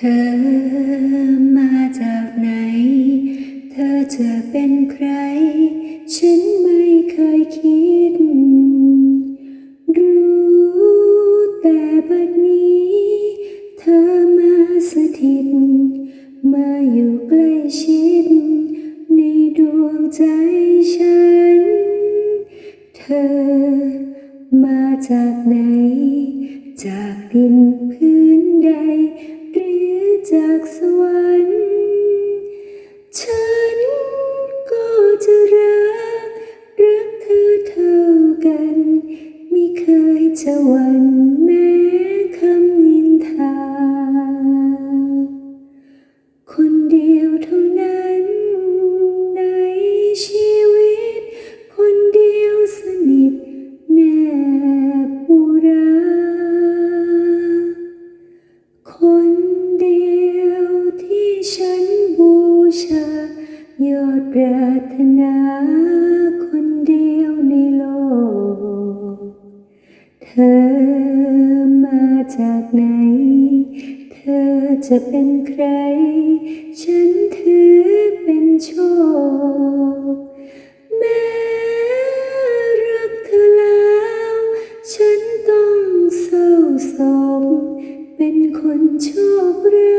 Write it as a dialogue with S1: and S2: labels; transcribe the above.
S1: เธอมาจากไหน เธอจะเป็นใคร ฉันไม่เคยคิด รู้แต่บัดนี้ เธอมาสถิต มาอยู่ใกล้ชิด ในดวงใจฉัน เธอมาจากไหน จากดินพื้นใด จากสวรรค์ฉันก็จะรักรักเธอเท่ากัน ไม่เคยจะหวั่น มาจากไหน เธอจะเป็นใคร ฉันถือเป็นโชค แม้รักเธอแล้ว ฉันต้องเศร้าโศกเป็นคนโชคร้า